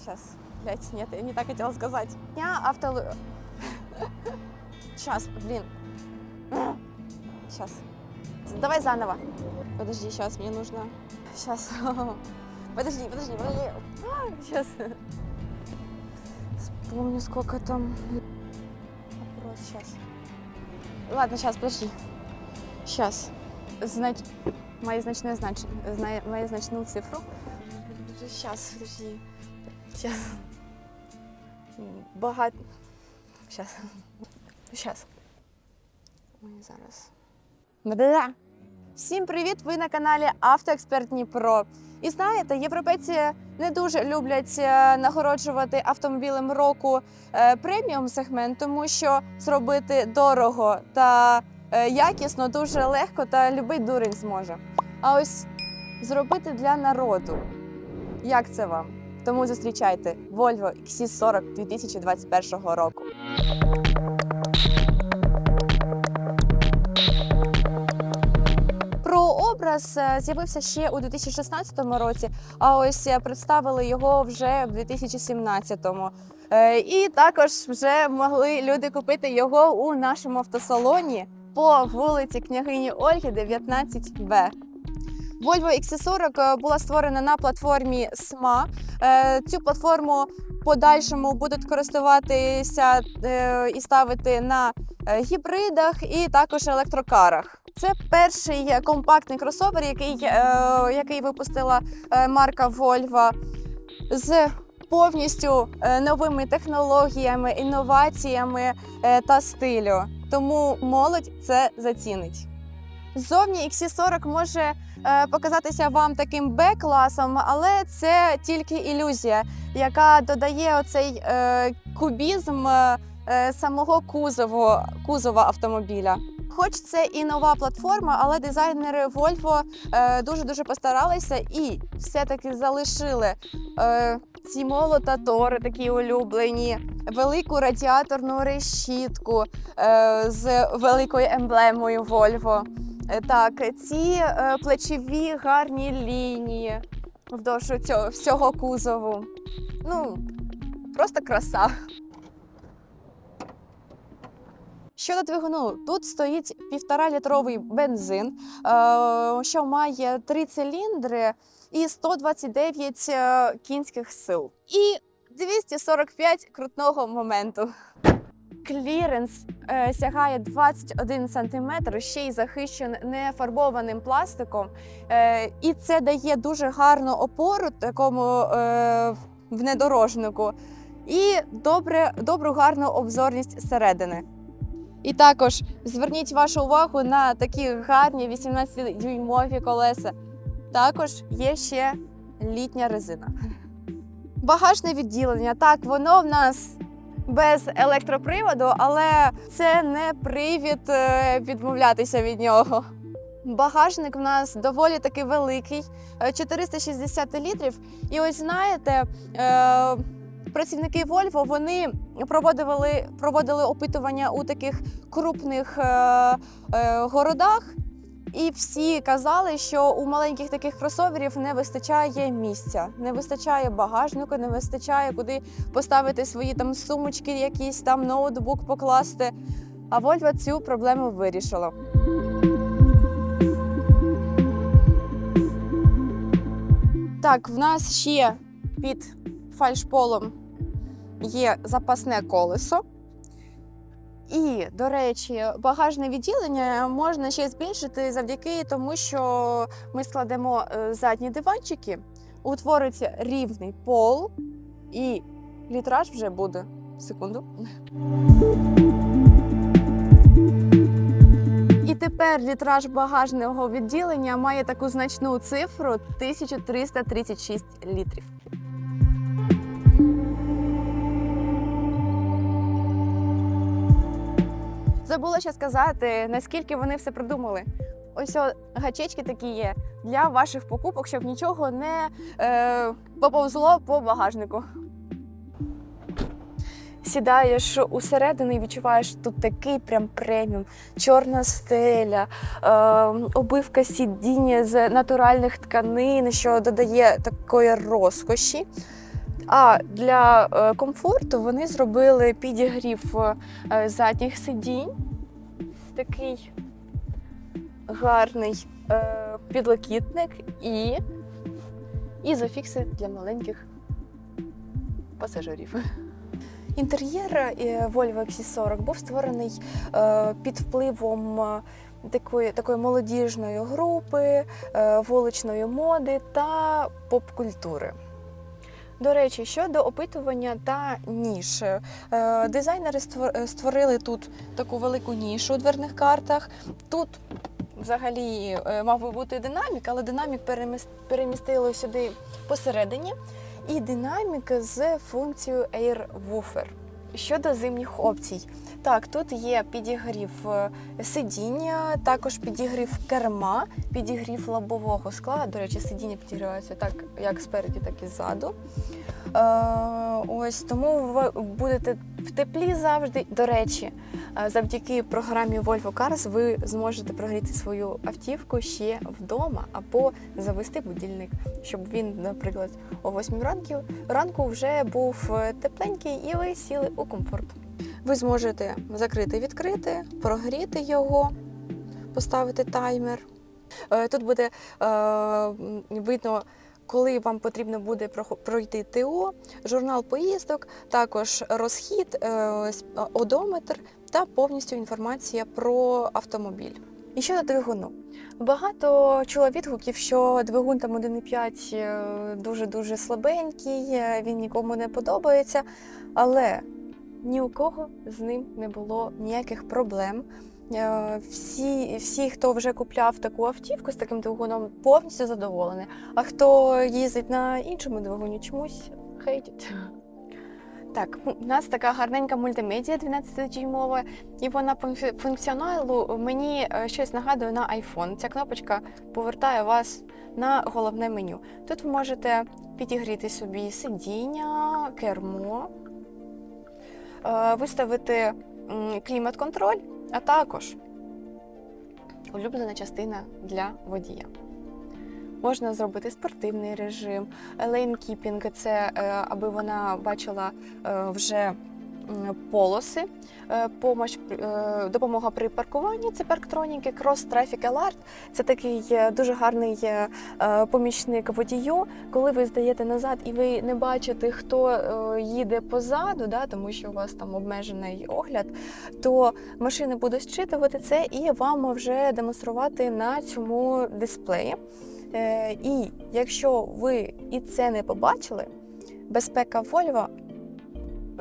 Сейчас. Блять, нет, я не так хотела сказать. Я авто... Сейчас, блин. Сейчас. Давай заново. Подожди, сейчас мне нужно. Сейчас. Подожди, подожди, подожди. Сейчас. Вспомню, сколько там. Вопрос сейчас. Ладно, сейчас, подожди. Сейчас. Знач... Моє значне значення. Знає мою значну цифру. Сейчас, подожди. Сейчас. Багато. Сейчас. Сейчас. Ой, зараз. Бля. Всім привіт! Ви на каналі Автоексперт Дніпро. І знаєте, європейці не дуже люблять е, нагороджувати автомобілем року е, преміум сегмент, тому що зробити дорого та е, якісно дуже легко та любий дурень зможе. А ось зробити для народу. Як це вам? Тому зустрічайте Volvo XC40 2021 року. Про образ е, з'явився ще у 2016 році, а ось е, представили його вже в 2017-му. Е, І також вже могли люди купити його у нашому автосалоні по вулиці княгині Ольги, 19Б. Volvo XC40 була створена на платформі SMA. Е, Цю платформу подальшому будуть користуватися е, і ставити на е, гібридах і також електрокарах. Це перший компактний кросовер, який, е, який випустила е, марка Volvo з повністю е, новими технологіями, інноваціями е, та стилю. Тому молодь це зацінить. Ззовні XC40 може е, показатися вам таким Б-класом, але це тільки ілюзія, яка додає оцей е, кубізм е, е, самого кузову, кузова автомобіля. Хоч це і нова платформа, але дизайнери Volvo е, дуже-дуже постаралися і все-таки залишили е, ці молотатори такі улюблені, велику радіаторну решітку е, з великою емблемою Volvo. Так, ці е, плечові гарні лінії вздовж цього всього кузову. Ну, просто краса. Щодо двигуну, тут стоїть півтора-літровий бензин, е, що має три циліндри і 129 е, кінських сил. І 245 крутного моменту. Кліренс сягає 21 см, ще й захищений нефарбованим пластиком. Е, і це дає дуже гарну опору такому е, внедорожнику і добре, добру гарну обзорність зсередини. І також зверніть вашу увагу на такі гарні 18-дюймові колеса. Також є ще літня резина. Багажне відділення. Так, воно в нас без електроприводу, але це не привід е, відмовлятися від нього. Багажник в нас доволі таки великий, е, 460 літрів. І ось знаєте, е, працівники Volvo вони проводили, проводили опитування у таких крупних е, е, городах. І всі казали, що у маленьких таких кросоверів не вистачає місця, не вистачає багажнику, не вистачає куди поставити свої там сумочки, якісь там ноутбук покласти. А Volvo цю проблему вирішила. Так, в нас ще під фальшполом є запасне колесо. І, до речі, багажне відділення можна ще збільшити завдяки тому, що ми складемо е, задні диванчики, утвориться рівний пол, і літраж вже буде. Секунду. І тепер літраж багажного відділення має таку значну цифру 1336 літрів. Забула ще сказати, наскільки вони все придумали. Ось о, гачечки такі є для ваших покупок, щоб нічого не е, поповзло по багажнику. Сідаєш усередину і відчуваєш тут такий прям преміум, чорна стеля, е, обивка сидіння з натуральних тканин, що додає такої розкоші. А для е, комфорту вони зробили підігрів е, задніх сидінь. Такий гарний е, підлокітник і ізофікси для маленьких пасажирів. Інтер'єр Volvo XC40 був створений під впливом такої, такої молодіжної групи, вуличної моди та поп-культури. До речі, щодо опитування та ніш, е, дизайнери е, створили тут таку велику нішу у дверних картах. Тут взагалі е, мав би бути динамік, але динамік переміс- перемістили сюди посередині. І динамік з функцією Air Woofer. Щодо зимніх опцій, так, тут є підігрів е, сидіння, також підігрів керма, підігрів лобового скла. До речі, сидіння підігрівається так як спереді, так і ззаду. Е, ось тому ви будете в теплі завжди. До речі, е, завдяки програмі Volvo Cars ви зможете прогріти свою автівку ще вдома або завести будильник, щоб він, наприклад, о 8 ранку, ранку вже був е, тепленький і ви сіли у комфорт. Ви зможете закрити, відкрити, прогріти його, поставити таймер. Е, Тут буде е, видно, коли вам потрібно буде пройти ТО, журнал поїздок, також розхід, е, одометр та повністю інформація про автомобіль. І щодо двигуну. Багато чула відгуків, що двигун там 1,5 е, дуже-дуже слабенький, е, він нікому не подобається. Але ні у кого з ним не було ніяких проблем. Е, Всі, всі, хто вже купляв таку автівку з таким двигуном, повністю задоволені. А хто їздить на іншому двигуні, чомусь хейтять. Так, у нас така гарненька мультимедіа 12-дюймова, і вона по функціоналу мені е, щось нагадує на iPhone. Ця кнопочка повертає вас на головне меню. Тут ви можете підігріти собі сидіння, кермо, е, виставити клімат-контроль, а також улюблена частина для водія. Можна зробити спортивний режим, лейнкіпінг це е, аби вона бачила е, вже полоси, е, помощ, е, допомога при паркуванні це парктроніки, крос Traffic Alert – це такий е, дуже гарний помічник водію. Коли ви здаєте назад і ви не бачите, хто їде позаду, да, тому що у вас там обмежений огляд, то машина буде зчитувати це і вам вже демонструвати на цьому дисплеї. І якщо ви і це не побачили, безпека Volvo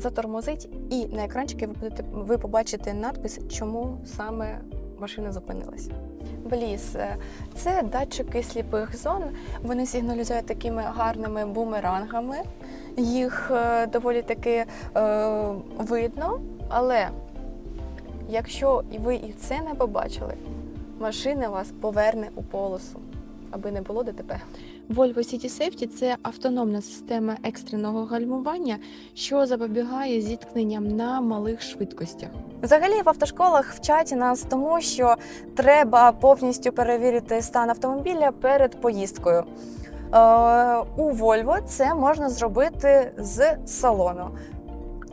затормозить, і на екранчики ви будете ви побачите надпис, чому саме машина зупинилася. Бліс е, це датчики сліпих зон. Вони сигналізують такими гарними бумерангами. Їх е, доволі таки е, видно, але якщо ви і це не побачили, машина вас поверне у полосу аби не було ДТП. Volvo City Safety – це автономна система екстреного гальмування, що запобігає зіткненням на малих швидкостях. Взагалі в автошколах вчать нас тому, що треба повністю перевірити стан автомобіля перед поїздкою. Е, у Volvo це можна зробити з салону.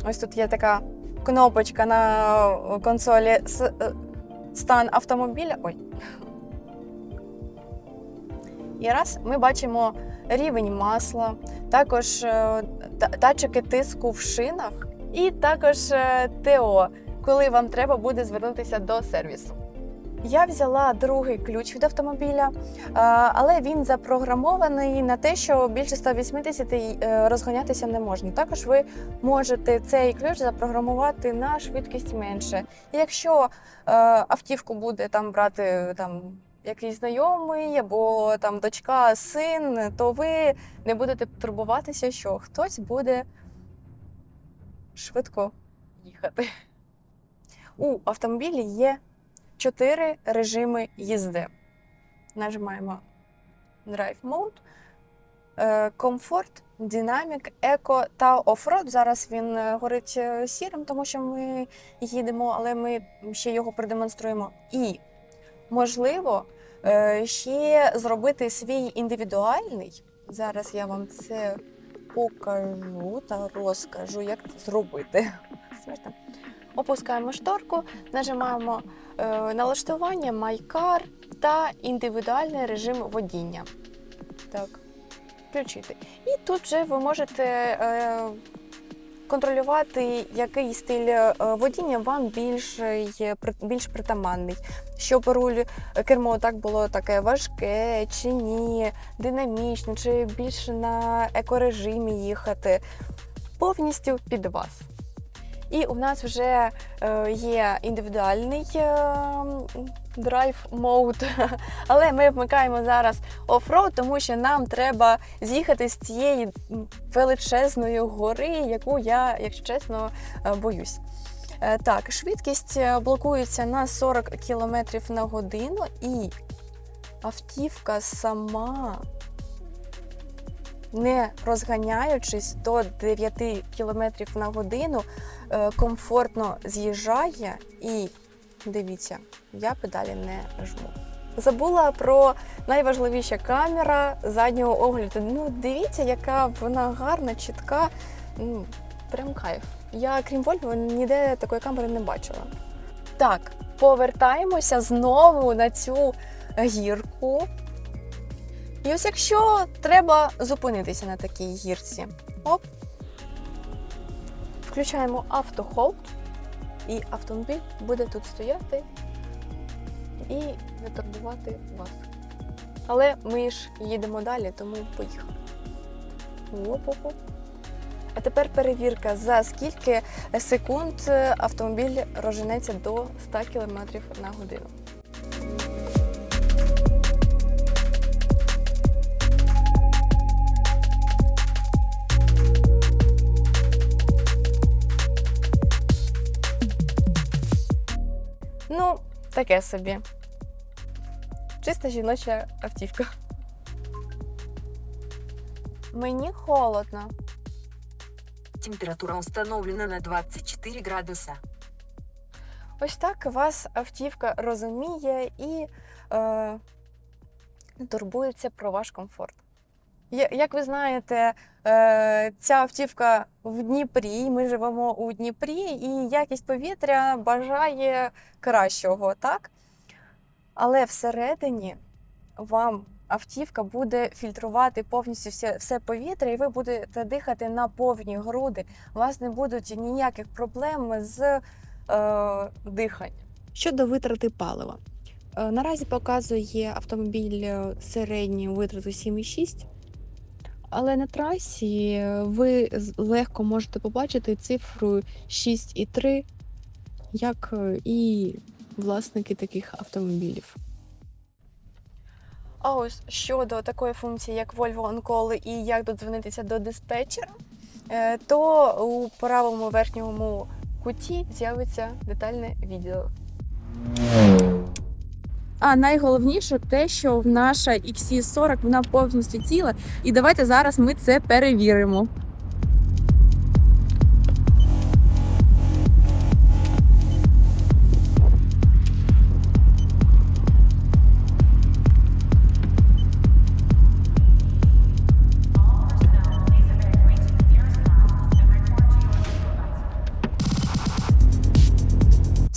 Ось тут є така кнопочка на консолі е, стан автомобіля. Ой, і раз ми бачимо рівень масла, також е, датчики тиску в шинах, і також е, ТО, коли вам треба буде звернутися до сервісу. Я взяла другий ключ від автомобіля, е, але він запрограмований на те, що більше 180 е, розганятися не можна. Також ви можете цей ключ запрограмувати на швидкість менше. Якщо е, автівку буде там брати там якийсь знайомий або там дочка, син, то ви не будете турбуватися, що хтось буде швидко їхати. У автомобілі є чотири режими їзди. Нажимаємо Drive Mode, комфорт, динамік, еко та оффроад. Зараз він е, горить е, сірим, тому що ми їдемо, але ми ще його продемонструємо. І можливо, ще зробити свій індивідуальний. Зараз я вам це покажу та розкажу, як це зробити. Смішно. Опускаємо шторку, нажимаємо е, налаштування MyCar та індивідуальний режим водіння. Так, включити. І тут вже ви можете е, контролювати, який стиль е, водіння вам більш, більш притаманний. Щоб руль е, кермо так було таке важке чи ні, динамічне, чи більше на екорежимі їхати. Повністю під вас. І у нас вже е, є індивідуальний драйв мод, але ми вмикаємо зараз оффроуд, тому що нам треба з'їхати з цієї величезної гори, яку я, якщо чесно, е, боюсь. Е, Так, швидкість е, блокується на 40 км на годину, і автівка сама, не розганяючись до 9 км на годину, комфортно з'їжджає і дивіться, я педалі не жму. Забула про найважливіше камера заднього огляду. Ну, дивіться, яка вона гарна, чітка. Ну, прям кайф. Я, крім Volvo, ніде такої камери не бачила. Так, повертаємося знову на цю гірку. І ось якщо треба зупинитися на такій гірці, оп, включаємо автохолд, і автомобіль буде тут стояти і не вас. Але ми ж їдемо далі, тому поїхали. Оп-оп-оп. А тепер перевірка, за скільки секунд автомобіль розженеться до 100 км на годину. Таке собі. Чиста жіноча автівка. Мені холодно. Температура установлена на 24 градуса. Ось так вас автівка розуміє і е, турбується про ваш комфорт. Як ви знаєте, е, ця автівка в Дніпрі, ми живемо у Дніпрі, і якість повітря бажає кращого, так? Але всередині вам автівка буде фільтрувати повністю все, все повітря, і ви будете дихати на повні груди. У вас не будуть ніяких проблем з е, дихання. Щодо витрати палива. Е, Наразі показує автомобіль е, середню витрату 7,6. Але на трасі е, ви легко можете побачити цифру 6,3, як е, і власники таких автомобілів. А ось щодо такої функції, як Volvo On Call і як додзвонитися до диспетчера, е, то у правому верхньому куті з'явиться детальне відео. А найголовніше те, що наша XC40 вона повністю ціла, і давайте зараз ми це перевіримо.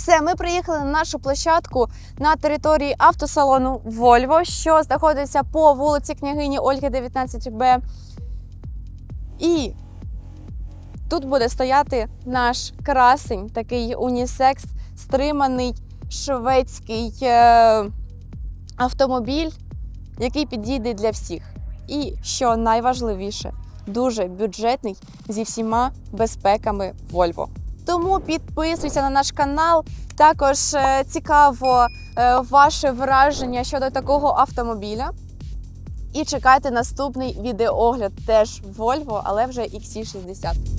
Все, ми приїхали на нашу площадку на території автосалону Volvo, що знаходиться по вулиці княгині Ольги 19Б. І тут буде стояти наш красень, такий унісекс, стриманий шведський е, автомобіль, який підійде для всіх. І що найважливіше, дуже бюджетний зі всіма безпеками Volvo. Тому підписуйся на наш канал. Також е, цікаво е, ваше враження щодо такого автомобіля. І чекайте наступний відеоогляд теж Volvo, але вже XC60.